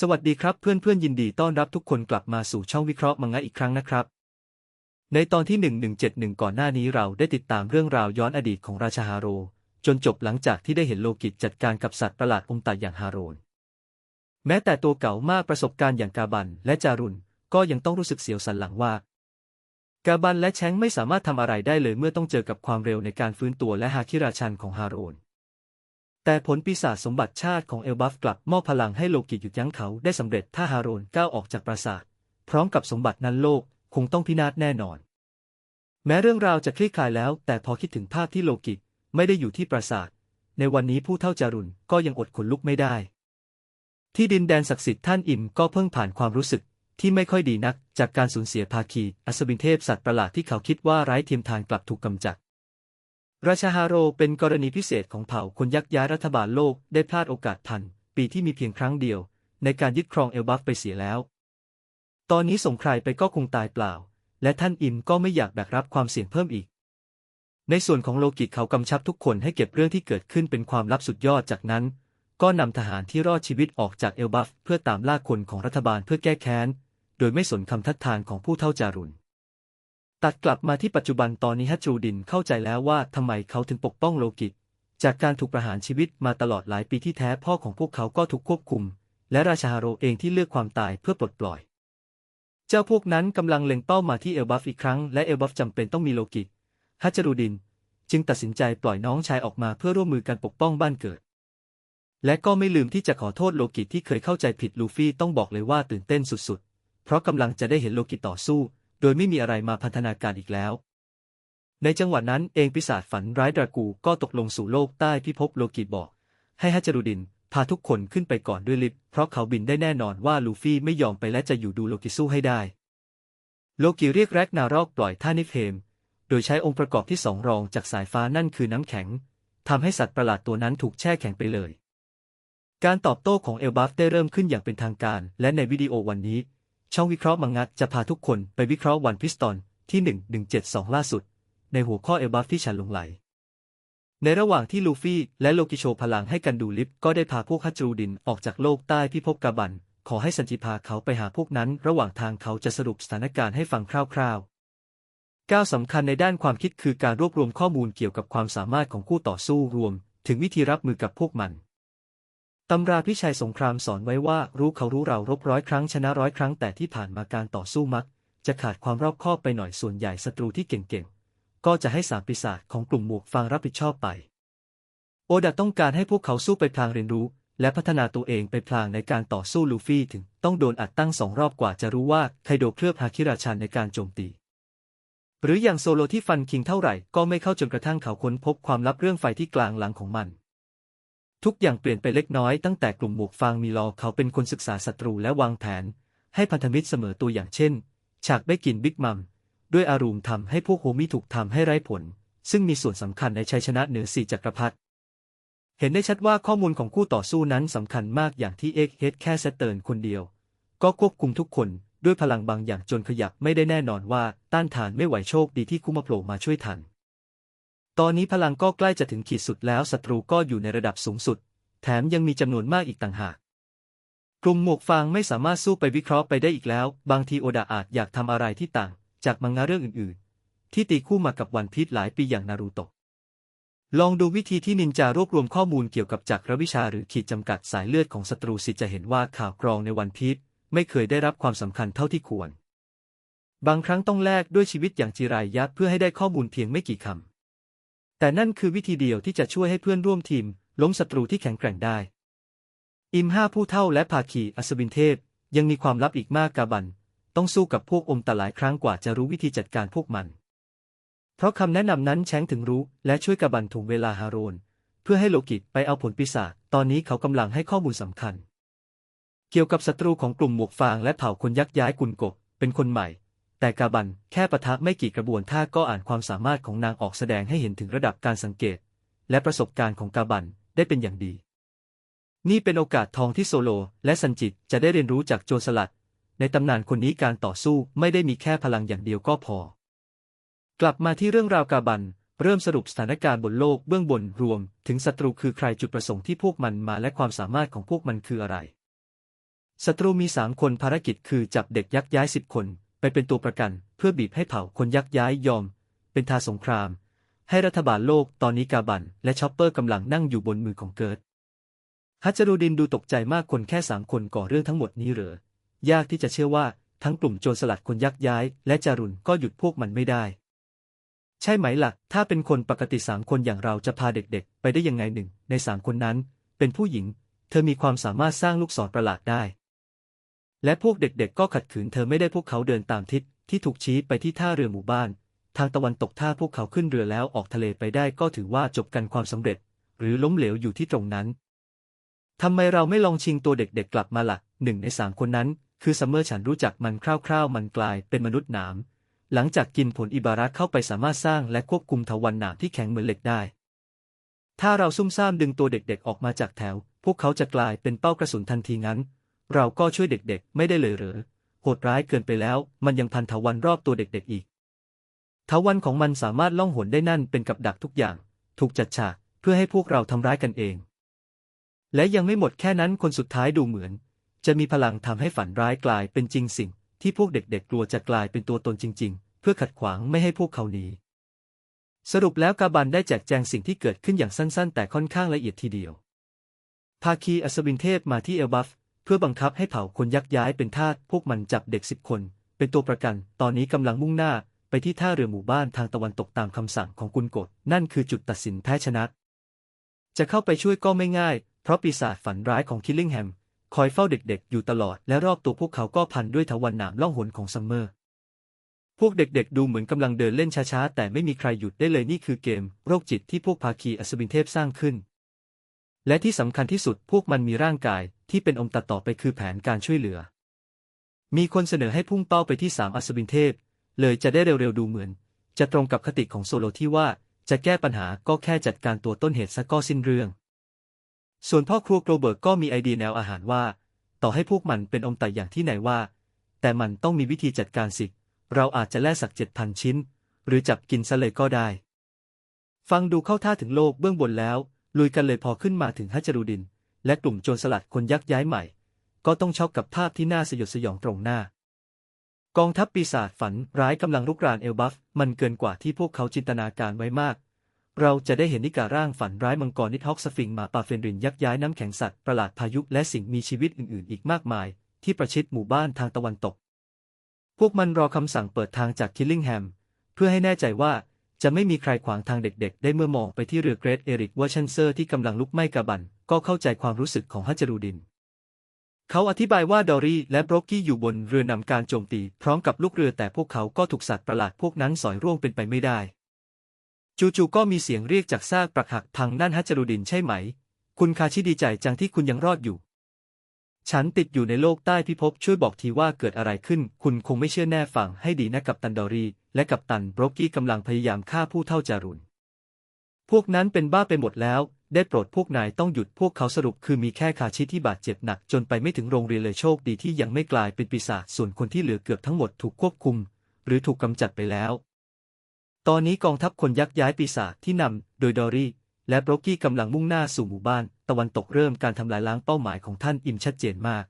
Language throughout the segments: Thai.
สวัสดีครับเพื่อนๆยินดีต้อนรับทุกคนกลับมาสู่ช่องวิเคราะห์มังงะอีกครั้งนะครับ ในตอนที่ 1171 ก่อนหน้านี้เราได้ติดตามเรื่องราวย้อนอดีตของราชาฮาโร จนจบหลังจากที่ได้เห็นโลกิจจัดการกับสัตว์ประหลาดองตาอย่างฮาโรน แม้แต่ตัวเก่ามากประสบการณ์อย่างกาบันและจารุนก็ยังต้องรู้สึกเสียวสันหลังว่า กาบันและแชงไม่สามารถทำอะไรได้เลยเมื่อต้องเจอกับความเร็วในการฟื้นตัวและฮาคิราชันของฮาโรน แต่ผลปีศาจสมบัติชาติของเอลบัฟกลับมอบพลังให้โลกิหยุดยั้งเขาได้สำเร็จถ้าฮาโรนก้าวออกจากปราสาท พร้อมกับสมบัตินั้นโลกคงต้องพินาศแน่นอน แม้เรื่องราวจะคลี่คลายแล้ว แต่พอคิดถึงภาพที่โลกิไม่ได้อยู่ที่ปราสาท ในวันนี้ผู้เท่าจารุนก็ยังอดขนลุกไม่ได้ ที่ดินแดนศักดิ์สิทธิ์ท่านอิมก็เพิ่งผ่านความรู้สึกที่ไม่ค่อยดีนักจากการสูญเสียภาคี อัศวินเทพสัตว์ประหลาดที่เขาคิดว่าไร้เทียมทานกลับถูกกำจัด ราชาฮาโรเป็นกรณีพิเศษของเผ่าคนยักย้ายรัฐบาลโลกได้พลาดโอกาสพัน ปีที่มีเพียงครั้งเดียว ในการยึดครองเอลบัฟไปเสียแล้ว ตอนนี้ส่งใครไปก็คงตายเปล่า และท่านอิมก็ไม่อยากแบกรับความเสี่ยงเพิ่มอีก ในส่วนของโลกิเขากำชับทุกคนให้เก็บเรื่องที่เกิดขึ้นเป็นความลับสุดยอดจากนั้น ก็นำทหารที่รอดชีวิตออกจากเอลบัฟเพื่อตามล่าคนของรัฐบาลเพื่อแก้แค้น โดยไม่สนคำทัดทานของผู้เท่าจารุน ตัดกลับมาที่ปัจจุบันตอนนี้ฮัจจูดินเข้าใจแล้วว่าทำไมเขาถึงปกป้องโลกิต จากการถูกประหารชีวิตมาตลอดหลายปีที่แท้พ่อของพวกเขาก็ถูกควบคุม และราชาฮาโรเองที่เลือกความตายเพื่อปลดปล่อย เจ้าพวกนั้นกำลังเล็งเป้ามาที่เอลบัฟอีกครั้งและเอลบัฟจำเป็นต้องมีโลกิตฮัจจูดิน จึงตัดสินใจปล่อยน้องชายออกมาเพื่อร่วมมือกันปกป้องบ้านเกิด และก็ไม่ลืมที่จะขอโทษโลกิตที่เคยเข้าใจผิดลูฟี่ต้องบอกเลยว่าตื่นเต้นสุดๆ เพราะกำลังจะได้เห็นโลกิตต่อสู้ โดยไม่มีอะไรมาพันธนาการอีกแล้ว ในจังหวะนั้นเองปีศาจฝันร้ายดรากูก็ตกลงสู่โลกใต้พิภพโลกิบอก ให้ฮัจจรุดินพาทุกคนขึ้นไปก่อนด้วยลิฟต์เพราะเขาบินได้แน่นอนว่าลูฟี่ไม่ยอมไปและจะอยู่ดูโลกิสู้ให้ได้ โลกิเรียกแรกนารอกปล่อยท่านิฟเฮม โดยใช้องค์ประกอบที่สองรองจากสายฟ้านั่นคือน้ำแข็งทำให้สัตว์ประหลาดตัวนั้นถูกแช่แข็งไปเลย การตอบโต้ของเอลบัฟได้เริ่มขึ้นอย่างเป็นทางการ และในวิดีโอวันนี้ ช่องวิเคราะห์มังงะจะพาทุกคนไปวิเคราะห์วันพิสตอนที่ 1172 ล่าสุด ในหัวข้อเอลบัฟที่ฉันหลงไหล ในระหว่างที่ลูฟี่และโลกิโชพลังให้กันดูลิฟต์ก็ได้พาพวกฮัจจูดินออกจากโลกใต้พิภพกาบัน ขอให้สันจิพาเขาไปหาพวกนั้น ระหว่างทางเขาจะสรุปสถานการณ์ให้ฟังคร่าวๆ ก้าวสำคัญในด้านความคิดคือการรวบรวมข้อมูลเกี่ยวกับความสามารถของคู่ต่อสู้รวม ถึงวิธีรับมือกับพวกมัน ตำราพิชัยสงครามสอนไว้ว่ารู้เขารู้เรารบร้อยครั้งชนะร้อยครั้งแต่ที่ผ่านมาการต่อสู้มัก จะขาดความรอบคอบไปหน่อยส่วนใหญ่ศัตรูที่เก่งๆ ก็จะให้สามปีศาจของกลุ่มหมวกฟางรับผิดชอบไป โอดาต้องการให้พวกเขาสู้ไปพลางเรียนรู้ และพัฒนาตัวเองไปพลางในการต่อสู้ลูฟี่ถึงต้องโดนอัดตั้งสองรอบกว่าจะรู้ว่าไคโดเคลือบฮาคิราชันในการโจมตีหรืออย่างโซโลที่ฟันคิงเท่าไหร่ก็ไม่เข้าจนกระทั่งเขาค้นพบความลับเรื่องไฟที่กลางหลังของมัน ทุกอย่างเปลี่ยนไปเล็กน้อยตั้งแต่กลุ่มหมวกฟางมีลอเขาเป็นคนศึกษาศัตรูและวางแผน ให้พันธมิตรเสมอตัวอย่างเช่น ฉากได้กินบิ๊กมัม ด้วยอารมณ์ทำให้พวกโฮมิถูกทำให้ไร้ผล ซึ่งมีส่วนสำคัญในชัยชนะเหนือสี่จักรพรรดิเห็นได้ชัดว่าข้อมูลของคู่ต่อสู้นั้นสำคัญมากอย่างที่เอ็กเฮดแค่เซตเติร์นคนเดียว ก็ควบคุมทุกคนด้วยพลังบางอย่างจนขยับไม่ได้แน่นอนว่าต้านทานไม่ไหวโชคดีที่คุมาโผล่มาช่วยทัน ตอนนี้พลังก็ใกล้จะถึงขีดสุดแล้วศัตรูก็อยู่ในระดับสูงสุด แถมยังมีจำนวนมากอีกต่างหาก กลุ่มหมวกฟางไม่สามารถสู้ไปวิเคราะห์ไปได้อีกแล้ว บางทีโอดาอาจอยากทำอะไรที่ต่าง จากมังงะเรื่องอื่น ๆ ที่ตีคู่มากับวันพีชหลายปีอย่างนารูโตะลองดูวิธีที่นินจารวบรวมข้อมูลเกี่ยวกับจักรวิชาหรือขีดจำกัดสายเลือดของศัตรูสิจะเห็นว่าข่าวกรองในวันพีชไม่เคยได้รับความสำคัญเท่าที่ควร บางครั้งต้องแลกด้วยชีวิตอย่างจิรายยักษ์เพื่อให้ได้ข้อมูลเพียงไม่กี่คำ แต่นั่นคือวิธีเดียวที่จะช่วยให้เพื่อนร่วมทีม ล้มศัตรูที่แข็งแกร่งได้ อิมห้าผู้เท่าและภาคีอัศวินเทพ ยังมีความลับอีกมากกาบัน ต้องสู้กับพวกอมตะหลายครั้งกว่าจะรู้วิธีจัดการพวกมัน เพราะคำแนะนำนั้นแช้งถึงรู้ และช่วยกาบันถ่วงเวลาฮาโรนเพื่อให้โลกิตไปเอาผลปีศาจตอนนี้เขากำลังให้ข้อมูลสำคัญ เกี่ยวกับศัตรูของกลุ่มหมวกฟางและเผ่าคนยักย้ายกุนกบเป็นคนใหม่ แต่กาบันแค่ปะทะไม่กี่กระบวนท่าก็อ่านความสามารถของนางออกแสดงให้เห็นถึงระดับการสังเกต และประสบการณ์ของกาบันได้เป็นอย่างดี นี่เป็นโอกาสทองที่โซโล และซันจิตจะได้เรียนรู้จากโจรสลัด ในตำนานคนนี้การต่อสู้ไม่ได้มีแค่พลังอย่างเดียวก็พอ กลับมาที่เรื่องราวกาบันเริ่มสรุปสถานการณ์บนโลกเบื้องบนรวม ถึงศัตรูคือใครจุดประสงค์ที่พวกมันมาและความสามารถของพวกมันคืออะไรศัตรูมีสามคนภารกิจคือจับเด็กยักย้ายสิบคน ไปเป็นตัวประกัน เพื่อบีบให้เผ่าคนยักย้ายยอม เป็นทาสงคราม ให้รัฐบาลโลกตอนนี้กาบัน และชอปเปอร์กำลังนั่งอยู่บนมือของเกิร์ตฮัจจรูดินดูตกใจมากคนแค่สามคนก่อเรื่องทั้งหมดนี้เหรอ ยากที่จะเชื่อว่าทั้งกลุ่มโจรสลัดคนยักย้าย และจารุนก็หยุดพวกมันไม่ได้ ใช่ไหมละ่ะ ถ้าเป็นคนปกติสามคนอย่างเราจะพาเด็กๆ ไปได้ยังไงหนึ่ง ในสามคนนั้น เป็นผู้หญิง เธอมีความสามารถสร้างลูกศรประหลาดได้ และพวกเด็กๆ ก็ขัดขืนเธอไม่ได้พวกเขาเดินตามทิศที่ถูกชี้ไปที่ท่าเรือหมู่บ้าน ทางตะวันตกถ้าพวกเขาขึ้นเรือแล้วออกทะเลไปได้ก็ถือว่าจบกันความสำเร็จ หรือล้มเหลวอยู่ที่ตรงนั้นทำไมเราไม่ลองชิงตัวเด็กๆกลับมาละ่ะหนึ่งในสามคนนั้น คือซัมเมอร์ฉันรู้จักมันคร่าวๆ มันกลายเป็นมนุษย์หนาม หลังจากกินผลอิบารักเข้าไปสามารถสร้างและควบคุมทวันหนามที่แข็งเหมือนเหล็กได้ ถ้าเราซุ่มซ่ามดึงตัวเด็กๆออกมาจากแถว พวกเขาจะกลายเป็นเป้ากระสุนทันทีงั้น เราก็ช่วยเด็กๆ ไม่ได้เลยเหรอโหดร้ายเกินไปแล้ว มันยังพันทวันรอบตัวเด็กๆอีกทวันของมันสามารถล่องหนได้นั่นเป็นกับดักทุกอย่าง ถูกจัดฉากเพื่อให้พวกเราทำร้ายกันเอง และยังไม่หมดแค่นั้นคนสุดท้ายดูเหมือน จะมีพลังทำให้ฝันร้ายกลายเป็นจริงสิ่ง ที่พวกเด็กๆ กลัวจะกลายเป็นตัวตนจริง ๆ เพื่อขัดขวางไม่ให้พวกเขาหนีสรุปแล้วกาบันได้แจกแจงสิ่งที่เกิดขึ้นอย่างสั้นๆ แต่ค่อนข้างละเอียดทีเดียวภาคีอัศวินเทพมาที่เอลบัฟ เพื่อบังคับให้เผ่าคนยักย้ายเป็นทาสพวกมันจับเด็กสิบคน เป็นตัวประกัน ตอนนี้กำลังมุ่งหน้าไปที่ท่าเรือหมู่บ้านทางตะวันตกตามคำสั่งของกุนกดนั่นคือจุดตัดสินแพ้ชนะ จะเข้าไปช่วยก็ไม่ง่าย เพราะปีศาจฝันร้ายของคิลลิงแฮมคอยเฝ้าเด็กๆ อยู่ตลอด และรอบตัวพวกเขาก็พันด้วยทวันหนามล่องหนของซัมเมอร์ พวกเด็กๆ ดูเหมือนกำลังเดินเล่นช้าๆ แต่ไม่มีใครหยุดได้เลยนี่คือเกม โรคจิตที่พวกภาคีอัศวินเทพสร้างขึ้น และที่สำคัญที่สุดพวกมันมีร่างกายที่เป็นองค์ตัดต่อไปคือแผนการช่วยเหลือ มีคนเสนอให้พุ่งเป้าไปที่สามอัศวินเทพ เลยจะได้เร็วๆดูเหมือน จะตรงกับคติของโซโลที่ว่าจะแก้ปัญหาก็แค่จัดการตัวต้นเหตุซะก็สิ้นเรื่อง ส่วนพ่อครัวโกลเบิร์กก็มีไอเดียแนวอาหารว่า ต่อให้พวกมันเป็นอมไตอย่างที่ไหนว่า แต่มันต้องมีวิธีจัดการสิ เราอาจจะแล่สักเจ็ดพันชิ้น หรือจับกินซะเลยก็ได้ ฟังดูเข้าท่าถึงโลกเบื้องบนแล้ว ลุยกันเลยพอขึ้นมาถึงฮัจรูดิน และกลุ่มโจรสลัดคนยักย้ายใหม่ ก็ต้องช็อกกับภาพที่น่าสยดสยองตรงหน้า กองทัพปีศาจฝันร้ายกำลังลุกรานเอลบัฟ มันเกินกว่าที่พวกเขาจินตนาการไว้มาก เราจะได้เห็นนิการ่างฝันร้ายมังกรนิทฮอกสฟิงมาปาเฟนรินยักย้ายน้ำแข็งสัตว์ประหลาดพายุและสิ่งมีชีวิตอื่นๆ อีกมากมาย ที่ประชิดหมู่บ้านทางตะวันตก พวกมันรอคำสั่งเปิดทางจากคิลลิงแฮมเพื่อให้แน่ใจว่า จะไม่มีใครขวางทางเด็กๆ ได้เมื่อมองไปที่เรือเกรทเอริกวอชันเซอร์ที่กำลังลุกไหม้กระบัน ก็เข้าใจความรู้สึกของฮัจจรูดิน เขาอธิบายว่าดอรี่และบรอกกี้อยู่บนเรือนำการโจมตี พร้อมกับลูกเรือแต่พวกเขาก็ถูกสัตว์ประหลาดพวกนั้นสอยร่วงเป็นไปไม่ได้ จู่ๆก็มีเสียงเรียกจากซากปรักหักพังนั่นฮัจจรุดินใช่ไหม คุณคาชิดีใจจังที่คุณยังรอดอยู่ ฉันติดอยู่ในโลกใต้พิภพช่วยบอกทีว่าเกิดอะไรขึ้น คุณคงไม่เชื่อแน่ฟังให้ดีนะกับตันดอรี และกับตันบรอกกี้กำลังพยายามฆ่าผู้เท่าจารุน พวกนั้นเป็นบ้าไปหมดแล้ว ได้โปรดพวกนายต้องหยุดพวกเขาสรุปคือมีแค่คาชิที่บาดเจ็บหนักจนไปไม่ถึงโรงเรียนเลยโชคดีที่ยังไม่กลายเป็นปีศาจส่วนคนที่เหลือเกือบทั้งหมดถูกควบคุม หรือถูกกำจัดไปแล้ว ตอนนี้กองทัพคนยักย้ายปีศาจที่นำโดยดอรี่ และโบรกี้กำลังมุ่งหน้าสู่หมู่บ้าน ตะวันตกเริ่มการทำลายล้างเป้าหมายของท่านอิมชัดเจนมาก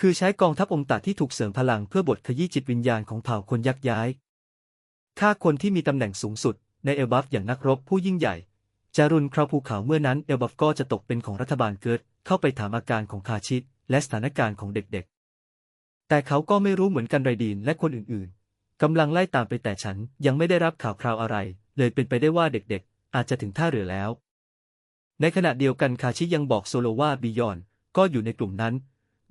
คือใช้กองทัพองค์ตัดที่ถูกเสริมพลังเพื่อบทขยี้จิตวิญญาณของเผ่าคนยักย้ายฆ่าคนที่มีตำแหน่งสูงสุด ในเอลบัฟอย่างนักรบผู้ยิ่งใหญ่จารุนคราวภูเขาเมื่อนั้นเอลบัฟก็จะตกเป็นของรัฐบาลเกิดเข้าไปถามอาการของคาชิตและสถานการณ์ของเด็กๆ แต่เขาก็ไม่รู้เหมือนกันไรดีนและคนอื่นๆกำลังไล่ตามไปแต่ฉันยังไม่ได้รับข่าวคราวอะไร เลยเป็นไปได้ว่าเด็กๆ อาจจะถึงท่าเรือแล้ว ในขณะเดียวกันคาชิยังบอกโซโลว่าบิยอนก็อยู่ในกลุ่มนั้น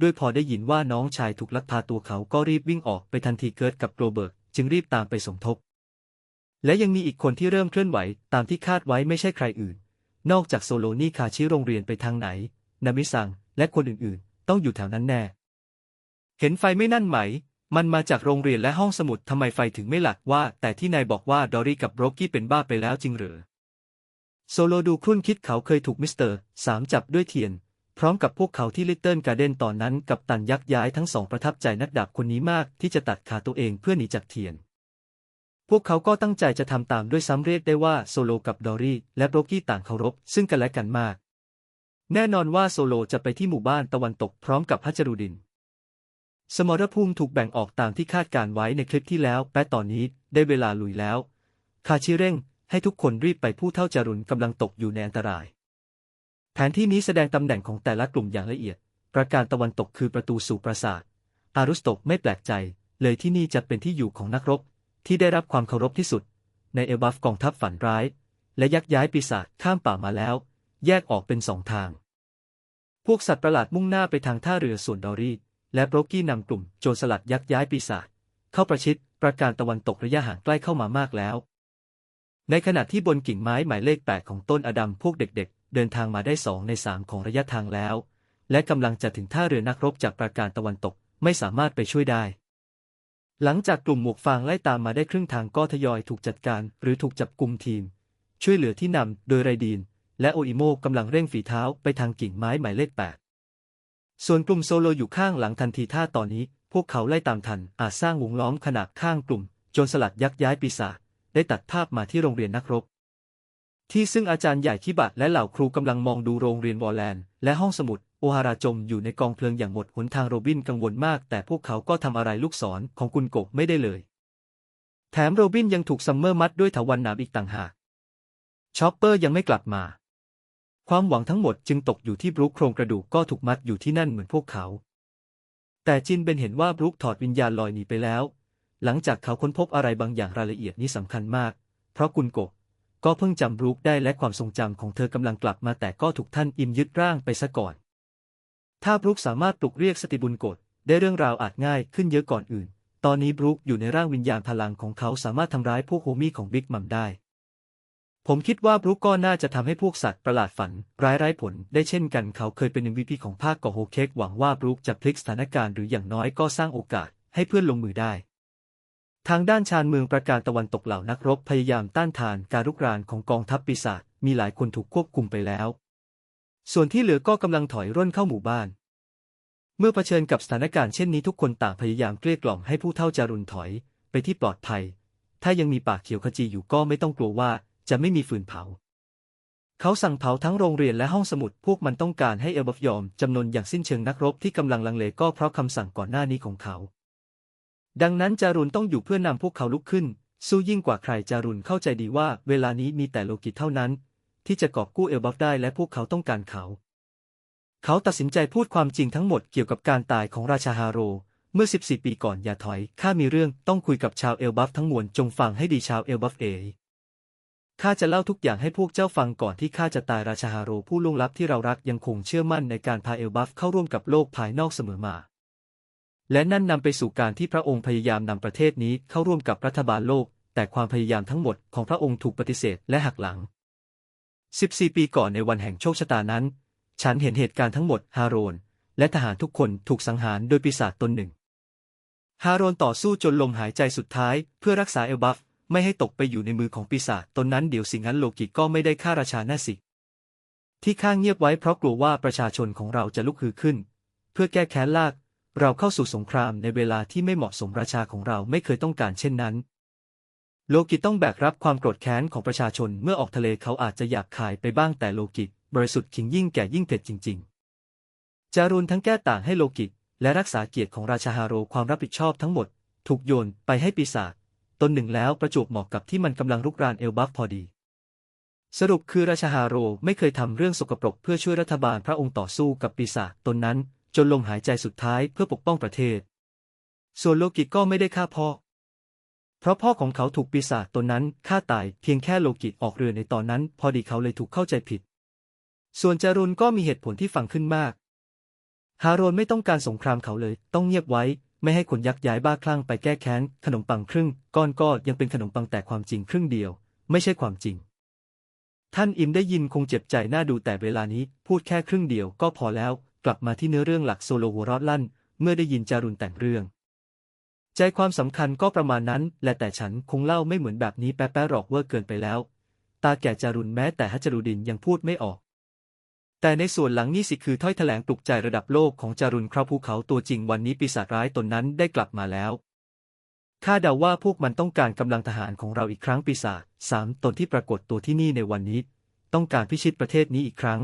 ด้วยพอได้ยินว่าน้องชายถูกลักพาตัวเขาก็รีบวิ่งออกไปทันทีเกิดกับโรเบิร์ตจึงรีบตามไปสมทบ และยังมีอีกคนที่เริ่มเคลื่อนไหวตามที่คาดไว้ไม่ใช่ใครอื่น นอกจากโซโลนี่คาชิโรงเรียนไปทางไหน นามิซังและคนอื่นๆ ต้องอยู่แถวนั้นแน่ เห็นไฟไม่นั่นไหม มันมาจากโรงเรียนและห้องสมุดทำไมไฟถึงไม่หลักว่า แต่ที่นายบอกว่าดอรี่กับโรกี้เป็นบ้าไปแล้วจริงหรือ โซโลดูครุ่นคิดเขาเคยถูกมิสเตอร์สามจับด้วยเทียน พร้อมกับพวกเขาที่ลิตเติ้ลการ์เดนตอนนั้นกับตันยักย้ายทั้งสองประทับใจนักดาบคนนี้มากที่จะตัดขาตัวเองเพื่อหนีจากเทียน พวกเขาก็ตั้งใจจะทำตามด้วยซ้ำเรียกได้ว่าโซโลกับดอรี่และโรกี้ต่างเคารพซึ่งกันและกันมาก แน่นอนว่าโซโลจะไปที่หมู่บ้านตะวันตกพร้อมกับฮัจจรูดิน สมรภูมิถูกแบ่งออกตามที่คาดการไว้ในคลิปที่แล้ว แปะตอนนี้ได้เวลาลุยแล้ว คาชิเร่ง ให้ทุกคนรีบไปผู้เท่าจารุนกำลังตกอยู่ในอันตราย แผนที่นี้แสดงตำแหน่งของแต่ละกลุ่มอย่างละเอียด ประการตะวันตกคือประตูสู่ปราสาท อารุสโตกไม่แปลกใจ เลยที่นี่จะเป็นที่อยู่ของนักรบ ที่ได้รับความเคารพที่สุด ในเอลบัฟกองทัพฝันร้าย และยักย้ายปีศาจข้ามป่ามาแล้ว แยกออกเป็นสองทาง พวกสัตว์ประหลาดมุ่งหน้าไปทางท่าเรือส่วนดอรี่และโบรกี้นำกลุ่มโจรสลัดยักย้ายปีศาจเข้าประชิดประการตะวันตกระยะห่างใกล้เข้ามามากแล้ว ในขณะที่บนกิ่งไม้หมายเลขแปดของต้นอดัมพวกเด็กๆ เดินทางมาได้สองในสามของระยะทางแล้ว และกำลังจะถึงท่าเรือนักรบจากประการตะวันตกไม่สามารถไปช่วยได้ หลังจากกลุ่มหมวกฟางไล่ตามมาได้ครึ่งทางก็ทยอยถูกจัดการหรือถูกจับกลุ่มทีม ช่วยเหลือที่นำโดยไรดีน และโออิโมกำลังเร่งฝีเท้าไปทางกิ่งไม้หมายเลขแปดส่วนกลุ่มโซโลอยู่ข้างหลังทันทีท่าตอนนี้ พวกเขาไล่ตามทันอาจสร้างวงล้อมขนาดข้างกลุ่มจรสลัดยักย้ายปีศาจ ได้ตัดภาพมาที่โรงเรียนนักรบ ที่ซึ่งอาจารย์ใหญ่คิบะและเหล่าครูกำลังมองดูโรงเรียนวอลแลนด์และห้องสมุดโอฮาราจมอยู่ในกองเพลิงอย่างหมดหนทางโรบินกังวลมาก แต่พวกเขาก็ทำอะไรลูกศรของกุนโกไม่ได้เลย แถมโรบินยังถูกซัมเมอร์มัดด้วยถาวันหนามอีกต่างหากชอปเปอร์ยังไม่กลับมา ความหวังทั้งหมดจึงตกอยู่ที่บรูคโครงกระดูกก็ถูกมัดอยู่ที่นั่นเหมือนพวกเขา แต่จินเบนเห็นว่าบรูคถอดวิญญาณลอยหนีไปแล้ว หลังจากเขาค้นพบอะไรบางอย่างรายละเอียดนี้สำคัญมาก เพราะกุนโกะก็เพิ่งจำบรูคได้และความทรงจำของเธอกำลังกลับมาแต่ก็ถูกท่านอิมยึดร่างไปซะก่อน ถ้าบรูคสามารถปลุกเรียกสติบุญโกรธได้เรื่องราวอาจง่ายขึ้นเยอะก่อนอื่น ตอนนี้บรูคอยู่ในร่างวิญญาณพลังของเขาสามารถทำร้ายพวกโฮมี่ของบิ๊กมัมได้ ผมคิดว่าบรูคก็น่าจะทำให้พวกสัตว์ประหลาดฝัน ร้ายไร้ผลได้เช่นกันเขาเคยเป็น MVP ของภาคก่อโฮเคกหวังว่าบรูคจะพลิกสถานการณ์หรืออย่างน้อยก็สร้างโอกาสให้เพื่อนลงมือได้ ทางด้านชานเมืองประการตะวันตกเหล่านักรบพยายามต้านทานการรุกรานของกองทัพปีศาจมีหลายคนถูกควบคุมไปแล้ว ส่วนที่เหลือก็กำลังถอยร่นเข้าหมู่บ้าน เมื่อเผชิญกับสถานการณ์เช่นนี้ทุกคนต่างพยายามเกลี้ยกล่อมให้ผู้เท่าจารุนถอยไปที่ปลอดภัย ถ้ายังมีปากเขียวขจีอยู่ก็ไม่ต้องกลัวว่าจะไม่มีฟืนเผา เขาสั่งเผาทั้งโรงเรียนและห้องสมุดพวกมันต้องการให้เอลบฟยอมจำนนอย่างสิ้นเชิงนักรบที่กำลังลังเลก็เพราะคำสั่งก่อนหน้านี้ของเขา ดังนั้นจารุนต้องอยู่เพื่อนำพวกเขาลุกขึ้น สู้ยิ่งกว่าใครจารุนเข้าใจดีว่า เวลานี้มีแต่โลกิตเท่านั้น ที่จะกอบกู้เอลบัฟได้และพวกเขาต้องการเขา เขาตัดสินใจพูดความจริงทั้งหมดเกี่ยวกับการตายของราชาฮาโร เมื่อ 14 ปีก่อนอย่าถอยข้ามีเรื่องต้องคุยกับชาวเอลบัฟทั้งมวลจงฟังให้ดีชาวเอลบัฟเอข้าจะเล่าทุกอย่างให้พวกเจ้าฟังก่อนที่ข้าจะตายราชาฮาโรผู้ล่วงลับที่เรารักยังคงเชื่อมั่นในการพาเอลบัฟเข้าร่วมกับโลกภายนอกเสมอมา และนั่นนำไปสู่การที่พระองค์พยายามนำประเทศนี้เข้าร่วมกับรัฐบาลโลก แต่ความพยายามทั้งหมดของพระองค์ถูกปฏิเสธและหักหลัง 14 ปีก่อนในวันแห่งโชคชะตานั้น ฉันเห็นเหตุการณ์ทั้งหมดฮาโรน และทหารทุกคนถูกสังหารโดยปีศาจตนหนึ่ง ฮาโรนต่อสู้จนลมหายใจสุดท้ายเพื่อรักษาเอลบัฟไม่ให้ตกไปอยู่ในมือของปีศาจตนนั้นเดี๋ยวสิ่งนั้นโลกิก็ไม่ได้ฆ่าราชาแน่สิ ที่ข้างเงียบไว้เพราะกลัวว่าประชาชนของเราจะลุกฮือขึ้น เพื่อแก้แค้นลาก เราเข้าสู่สงครามในเวลาที่ไม่เหมาะสมราชาของเราไม่เคยต้องการเช่นนั้น โลกิตต้องแบกรับความโกรธแค้นของประชาชนเมื่อออกทะเลเขาอาจจะอยากขายไปบ้างแต่โลกิตบริสุทธิ์ขิงยิ่งแก่ยิ่งเผ็ดจริง ๆ จารุนทั้งแก้ต่างให้โลกิตและรักษาเกียรติของราชาฮาโรความรับผิดชอบทั้งหมด ถูกโยนไปให้ปีศาจตนหนึ่งแล้วประจวบเหมาะกับที่มันกำลังรุกรานเอลบัฟพอดี สรุปคือราชาฮาโรไม่เคยทำเรื่องสกปรกเพื่อช่วยรัฐบาลพระองค์ต่อสู้กับปีศาจตนนั้น จนลมหายใจสุดท้ายเพื่อปกป้องประเทศ ส่วนโลกิก็ไม่ได้ฆ่าพ่อ เพราะพ่อของเขาถูกปีศาจตนนั้นฆ่าตายเพียงแค่โลกิออกเรือในตอนนั้น พอดีเขาเลยถูกเข้าใจผิด ส่วนจารุนก็มีเหตุผลที่ฟังขึ้นมาก ฮาโรนไม่ต้องการสงครามเขาเลย ต้องเงียบไว้ ไม่ให้คนยักย้ายบ้าคลั่งไปแก้แค้น ขนมปังครึ่ง ก้อนก็ยังเป็นขนมปังแต่ความจริงครึ่งเดียว ไม่ใช่ความจริงท่านอิมได้ยินคงเจ็บใจน่าดูแต่เวลานี้พูดแค่ครึ่งเดียวก็พอแล้ว กลับมาที่เนื้อเรื่องหลักโซโลหัวเรอดลั่น เมื่อได้ยินจารุนแต่งเรื่อง ใจความสำคัญก็ประมาณนั้น และแต่ฉันคงเล่าไม่เหมือนแบบนี้แป๊ะๆหรอกเวอร์เกินไปแล้ว ตาแก่จารุนแม้แต่ฮัจรุดินยังพูดไม่ออก แต่ในส่วนหลังนี่สิคือถ้อยแถลงปลุกใจระดับโลกของจารุนคราภูเขาตัวจริงวันนี้ปีศาจร้ายตนนั้นได้กลับมาแล้วข้าเดาว่าพวกมันต้องการกำลังทหารของเราอีกครั้งปีศาจสามตนที่ปรากฏตัวที่นี่ในวันนี้ ต้องการพิชิตประเทศนี้อีกครั้ง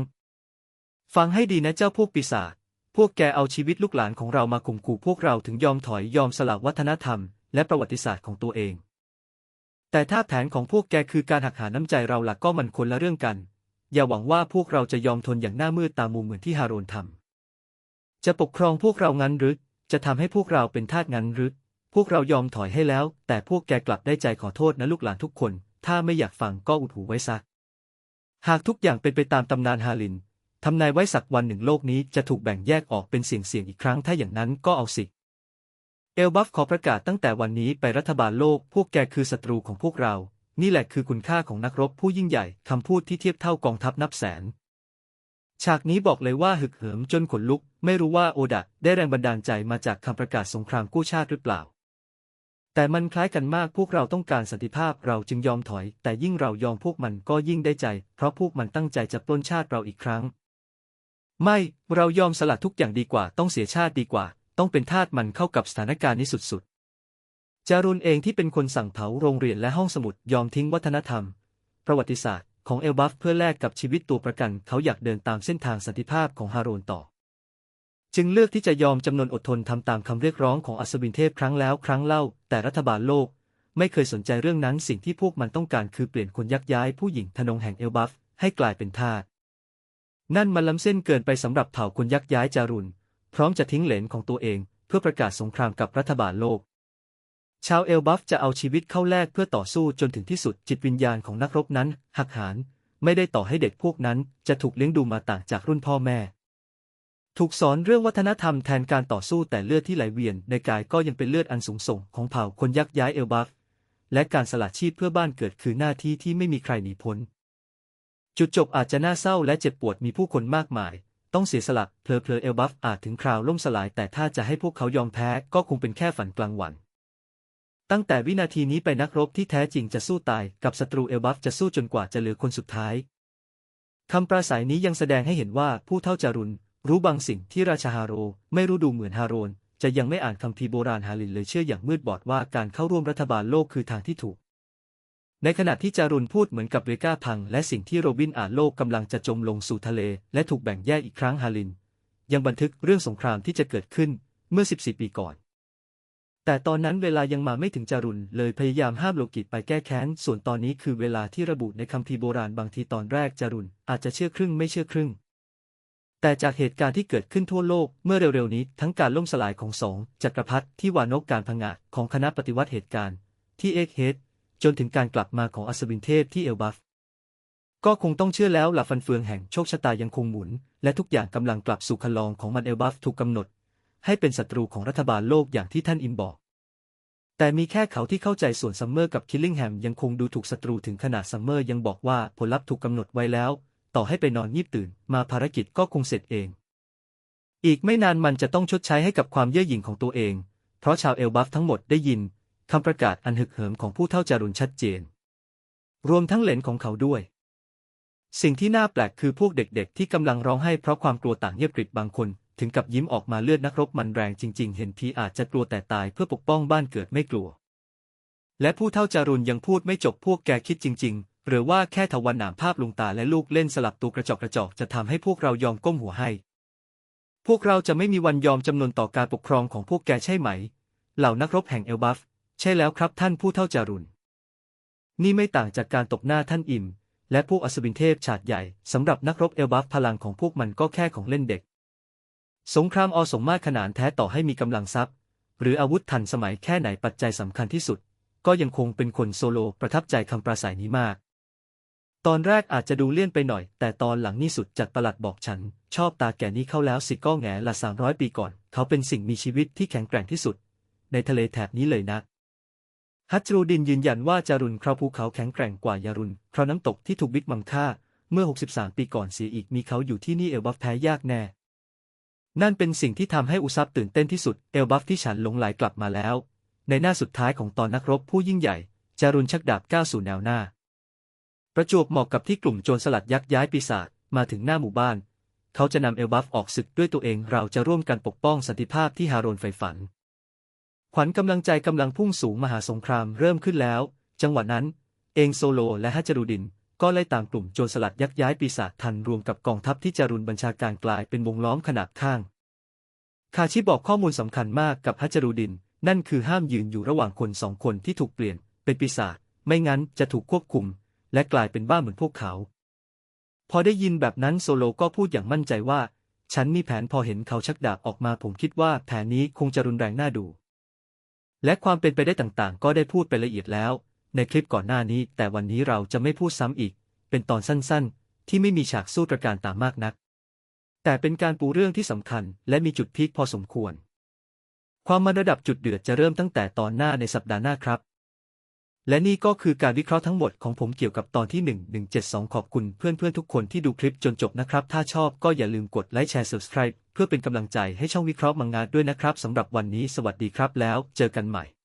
ฟังให้ดีนะเจ้าพวกปีศาจ พวกแกเอาชีวิตลูกหลานของเรามาข่มขู่พวกเราถึงยอมถอยยอมสละวัฒนธรรม และประวัติศาสตร์ของตัวเอง แต่ถ้าแผนของพวกแกคือการหักหาน้ำใจเราหลักก็มันคนละเรื่องกัน อย่าหวังว่าพวกเราจะยอมทนอย่างหน้ามืดตามูเหมือนที่ฮาโรนทำ จะปกครองพวกเรางั้นหรือ จะทำให้พวกเราเป็นทาสงั้นหรือ พวกเรายอมถอยให้แล้ว แต่พวกแกกลับได้ใจขอโทษนะลูกหลานทุกคน ถ้าไม่อยากฟังก็อุดหูไว้ซะ หากทุกอย่างเป็นไปตามตำนานฮาลิน ทำนายไว้สักวันหนึ่งโลกนี้จะถูกแบ่งแยกออกเป็นเสี่ยงๆอีกครั้งถ้าอย่างนั้นก็เอาสิ เอลบัฟขอประกาศตั้งแต่วันนี้ไปรัฐบาลโลกพวกแกคือศัตรูของพวกเรา นี่แหละคือคุณค่าของนักรบผู้ยิ่งใหญ่คำพูดที่เทียบเท่ากองทัพนับแสน ฉากนี้บอกเลยว่าหึกเหิมจนขนลุก ไม่รู้ว่าโอดะได้แรงบันดาลใจมาจากคำประกาศสงครามกู้ชาติหรือเปล่าแต่มันคล้ายกันมากพวกเราต้องการสันติภาพเราจึงยอมถอย แต่ยิ่งเรายอมพวกมันก็ยิ่งได้ใจ เพราะพวกมันตั้งใจจะปล้นชาติเราอีกครั้ง ไม่ เรายอมสละทุกอย่างดีกว่า ต้องเสียชาติดีกว่า ต้องเป็นทาสมันเข้ากับสถานการณ์นี้สุดๆ จารุนเองที่เป็นคนสั่งเผาโรงเรียนและห้องสมุดยอมทิ้งวัฒนธรรม ประวัติศาสตร์ของเอลบัฟเพื่อแลกกับชีวิตตัวประกัน เขาอยากเดินตามเส้นทางสันติภาพของฮาโรนต่อ จึงเลือกที่จะยอมจำนนอดทนทำตามคำเรียกร้องของอัศวินเทพครั้งแล้วครั้งเล่า แต่รัฐบาลโลก ไม่เคยสนใจเรื่องนั้นสิ่งที่พวกมันต้องการคือเปลี่ยนคนยักย้ายผู้หญิงทนงแห่งเอลบัฟให้กลายเป็นทาส นั่นมันล้ำเส้นเกินไปสำหรับเผ่าคนยักย้ายจารุน พร้อมจะทิ้งเหลนของตัวเองเพื่อประกาศสงครามกับรัฐบาลโลก ชาวเอลบัฟจะเอาชีวิตเข้าแลกเพื่อต่อสู้จนถึงที่สุดจิตวิญญาณของนักรบนั้น หักหานไม่ได้ต่อให้เด็กพวกนั้นจะถูกเลี้ยงดูมาต่างจากรุ่นพ่อแม่ ถูกสอนเรื่องวัฒนธรรมแทนการต่อสู้แต่เลือดที่ไหลเวียนในกายก็ยังเป็นเลือดอันสูงส่งของเผ่าคนยักย้ายเอลบัฟและการสละชีพเพื่อบ้านเกิดคือหน้าที่ที่ไม่มีใครหนีพ้น จุดจบอาจจะน่าเศร้าและเจ็บปวดมีผู้คนมากมาย ต้องเสียสละเพลอเพลอเอลบัฟอาจถึงคราวล่มสลาย แต่ถ้าจะให้พวกเขายอมแพ้ก็คงเป็นแค่ฝันกลางวัน ตั้งแต่วินาทีนี้ไปนักรบที่แท้จริงจะสู้ตายกับศัตรูเอลบัฟจะสู้จนกว่าจะเหลือคนสุดท้ายคำปราศัยนี้ยังแสดงให้เห็นว่าผู้เท่าจารุนรู้บางสิ่งที่ราชาฮาโรไม่รู้ดูเหมือนฮาโรนจะยังไม่อ่านคำพีโบราณฮาลินเลยเชื่ออย่างมืดบอดว่าการเข้าร่วมรัฐบาลโลกคือทางที่ถูก ในขณะที่จารุนพูดเหมือนกับเรกาพัง และสิ่งที่โรบินอ่านโลกกำลังจะจมลงสู่ทะเล และถูกแบ่งแยกอีกครั้งฮาลิน ยังบันทึกเรื่องสงครามที่จะเกิดขึ้นเมื่อ 14 ปีก่อน แต่ตอนนั้นเวลายังมาไม่ถึงจารุนเลยพยายามห้ามโลกิตไปแก้แค้น ส่วนตอนนี้คือเวลาที่ระบุในคัมภีร์โบราณบางทีตอนแรกจารุนอาจจะเชื่อครึ่งไม่เชื่อครึ่ง แต่จากเหตุการณ์ที่เกิดขึ้นทั่วโลกเมื่อเร็วๆนี้ ทั้งการล่มสลายของสองจักรพรรดิที่วานกการพงาดของคณะปฏิวัติเหตุการณ์ที่เอ็กเฮด จนถึงการกลับมาของอัศวินเทพที่เอลบัฟ ก็คงต้องเชื่อแล้วหลับฟันเฟืองแห่งโชคชะตายังคงหมุน และทุกอย่างกำลังกลับสู่คันลองของมันเอลบัฟถูกกำหนด ให้เป็นศัตรูของรัฐบาลโลกอย่างที่ท่านอิมบอก แต่มีแค่เขาที่เข้าใจส่วนซัมเมอร์กับคิลลิงแฮมยังคงดูถูกศัตรูถึงขนาดซัมเมอร์ยังบอกว่าผลลัพธ์ถูกกำหนดไว้แล้ว ต่อให้ไปนอนยีบตื่น มาภารกิจก็คงเสร็จเอง อีกไม่นานมันจะต้องชดใช้ให้กับความเย่อหยิ่งของตัวเอง เพราะชาวเอลบัฟทั้งหมดได้ยิน คำประกาศอันหึกเหิมของผู้เท่าจารุนชัดเจน รวมทั้งเหลนของเขาด้วย สิ่งที่น่าแปลกคือพวกเด็กๆ ที่กำลังร้องไห้เพราะความกลัวต่างเงียบกริบบางคน ถึงกับยิ้มออกมาเลือดนักรบมันแรงจริง ๆ เห็นทีอาจจะกลัวแต่ตายเพื่อปกป้องบ้านเกิดไม่กลัว และผู้เท่าจารุนยังพูดไม่จบพวกแกคิดจริง ๆ หรือว่าแค่ทวันหนามภาพลุงตาและลูกเล่นสลับตัวกระจอกกระจอกจะทำให้พวกเรายอมก้มหัวให้พวกเราจะไม่มีวันยอมจำนนต่อการปกครองของพวกแกใช่ไหม เหล่านักรบแห่งเอลบัฟ ใช่แล้วครับท่านผู้เท่าจารุนนี่ไม่ต่างจากการตบหน้าท่านอิม และพวกอัศวินเทพฉาดใหญ่สำหรับนักรบเอลบัฟพลังของพวกมันก็แค่ของเล่นเด็ก สงครามอสมมาตรขนานแท้ต่อให้มีกำลังทรัพย์ หรืออาวุธทันสมัยแค่ไหนปัจจัยสำคัญที่สุด ก็ยังคงเป็นคนโซโลประทับใจคำปราศัยนี้มาก ตอนแรกอาจจะดูเลี่ยนไปหน่อย แต่ตอนหลังนี่สุดจัดประหลัดบอกฉัน ชอบตาแก่นี้เข้าแล้วสิก็แง่ละสามร้อยปีก่อน เขาเป็นสิ่งมีชีวิตที่แข็งแกร่งที่สุด ในทะเลแถบนี้เลยนะ ฮัจรูดินยืนยันว่าจารุนคราวภูเขาแข็งแกร่งกว่ายารุนคราวน้ำตกที่ถูกบิ๊กมังฆ่า เมื่อ 63 ปีก่อนเสียอีกมีเขาอยู่ที่นี่เอลบัฟแพ้ยากแน่ นั่นเป็นสิ่งที่ทำให้อุซับตื่นเต้นที่สุดเอลบัฟที่ฉันหลงไหลกลับมาแล้ว ในหน้าสุดท้ายของตอนนักรบผู้ยิ่งใหญ่ จารุนชักดาบก้าวสู่แนวหน้า ประจวบเหมาะกับที่กลุ่มโจรสลัดยักย้ายปีศาจมาถึงหน้าหมู่บ้าน เขาจะนำเอลบัฟออกศึกด้วยตัวเองเราจะร่วมกันปกป้องสันติภาพที่ฮาโรนใฝ่ฝัน ขวัญกำลังใจกำลังพุ่งสูงมหาสงครามเริ่มขึ้นแล้ว จังหวะนั้น เองโซโลและฮัจรูดิน ก็ไล่ตามกลุ่มโจรสลัดยักย้ายปีศาจทันรวมกับกองทัพที่จารุนบัญชาการกลายเป็นวงล้อมขนาดข้าง คาชิบอกข้อมูลสำคัญมากกับฮัจรุดิน นั่นคือห้ามยืนอยู่ระหว่างคนสองคนที่ถูกเปลี่ยน เป็นปีศาจไม่งั้นจะถูกควบคุม และกลายเป็นบ้าเหมือนพวกเขา พอได้ยินแบบนั้นโซโลก็พูดอย่างมั่นใจว่า ฉันมีแผนพอเห็นเขาชักดาบออกมาผมคิดว่าแผนนี้คงจะรุนแรงน่าดู และความเป็นไปได้ต่างๆ ก็ได้พูดไปละเอียดแล้ว ในคลิปก่อนหน้านี้ แต่วันนี้เราจะไม่พูดซ้ำอีก เป็นตอนสั้นๆ ที่ไม่มีฉากสู้ตระการตามมากนัก แต่เป็นการปูเรื่องที่สำคัญ และมีจุดพีคพอสมควร ความมันระดับจุดเดือดจะเริ่มตั้งแต่ตอนหน้าในสัปดาห์หน้าครับ และนี่ก็คือการวิเคราะห์ทั้งหมดของผมเกี่ยวกับตอนที่ 1172 ขอบคุณเพื่อนๆ ทุกคนที่ดูคลิปจนจบนะครับ ถ้าชอบก็อย่าลืมกดไลค์แชร์ Subscribe เพื่อเป็นกำลังใจให้ช่องวิเคราะห์มังงะด้วยนะครับสำหรับวันนี้สวัสดีครับแล้วเจอกันใหม่